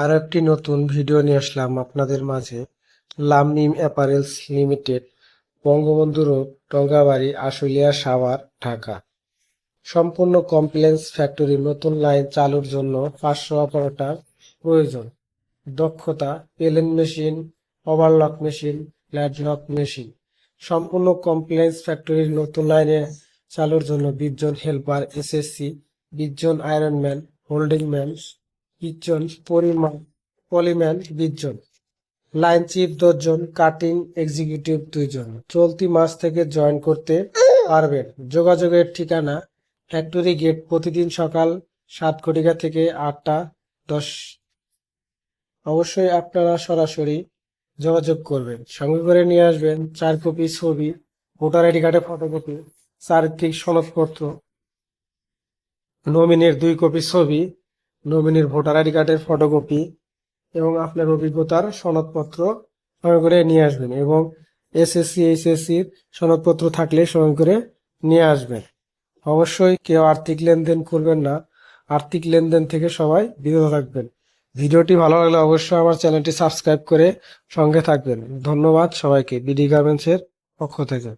আরও একটি নতুন ভিডিও নিয়ে আসলাম আপনাদের মাঝে। লামনিম apparels limited Bangabandhu road Tongabari, Ashulia Savar, Dhaka. সম্পূর্ণ কমপ্লেন্স ফ্যাক্টরি, নতুন লাইন চালুর জন্য পাঁচশো অপারেটার প্রয়োজন। দক্ষতা, পেলেন মেশিন, ওভারলক মেশিন, ল্যাডলক মেশিন। সম্পূর্ণ কমপ্লেন্স ফ্যাক্টরির নতুন লাইনে চালুর জন্য বিশ জন হেল্পার, এসএসসি, বিশ জন আয়রনম্যান হোল্ডিং ম্যান জন পরিমাণ, পলিম্যান বিশ জন লাইন চিফ দশজন, কাটিং এক্সিকিউটিভ দুইজন। চলতি মাস থেকে জয়েন করতে পারবেন। যোগাযোগের ঠিকানা ফ্যাক্টরি গেট প্রতিদিন সকাল সাত ঘটিকা থেকে আটটা দশ। অবশ্যই আপনারা সরাসরি যোগাযোগ করবেন। সঙ্গে করে নিয়ে আসবেন চার কপি ছবি, ভোটার আইডি কার্ডের ফটোকপি, চারিত্রিক সনদপত্র, নমিনের দুই কপি ছবি নমিনির ভোটার আইডি কার্ডের ফটোকপি এবং আপনার অভিজ্ঞতার সনদপত্র সঙ্গে করে নিয়ে আসবেন এবং এসএসসি এইচএসসির সনদপত্র থাকলে সঙ্গে করে নিয়ে আসবেন। অবশ্যই কেউ আর্থিক লেনদেন করবেন না। আর্থিক লেনদেন থেকে সবাই বিরত থাকবেন। ভিডিওটি ভালো লাগলে অবশ্যই আমার চ্যানেলটি সাবস্ক্রাইব করে সঙ্গে থাকবেন। ধন্যবাদ সবাইকে বিডি গার্মেন্টসের পক্ষ থেকে।